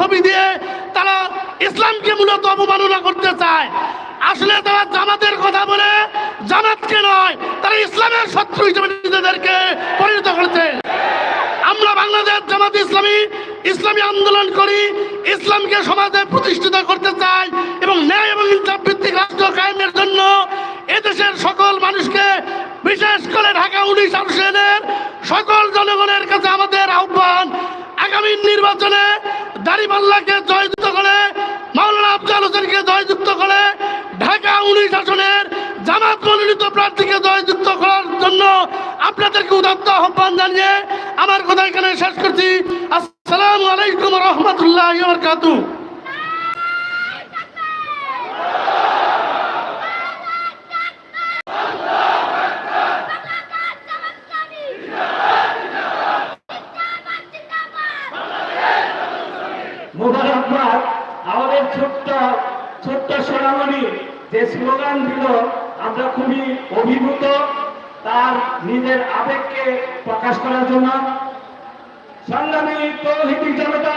ছবি দিয়ে তারা ইসলামকে মূলত অবমাননা করতে চায়। আসলে তারা জামাতের কথা বলে, জামাতকে নয়, তারা ইসলামের শত্রু হিসেবে নিজেদেরকে পরিণত করেছে। আমরা বাংলাদেশ জামাত ইসলামী ইসলামী আন্দোলন করি, ইসলামকে সমাজে প্রতিষ্ঠিত করতে চাই এবং ন্যায় এবং ইনসাফ ভিত্তিক রাষ্ট্র কায়েমের জন্য এদেশের সকল মানুষকে, বিশেষ করে ঢাকা উনিশ আসনের আগামী নির্বাচনে দাড়িপাল্লাকে জয়যুক্ত করে, মাওলানা আফজাল হোসেনকে জয়যুক্ত করে, ঢাকা উনিশ আসনের জামাত মনোনীত প্রার্থীকে জয়যুক্ত করার জন্য আপনাদেরকে উদাত্ত আহ্বান জানিয়ে আমার কথা এখানে শেষ করছি। আসসালামু আলাইকুম রহমতুল্লাহ আমাদের ছোট্ট ছোট্ট সোনামণি যে স্লোগান দিল, আমরা খুবই অভিভূত, তার নিজের আবেগকে প্রকাশ করার জন্য। সংগ্রামী তৌহিদি জনতা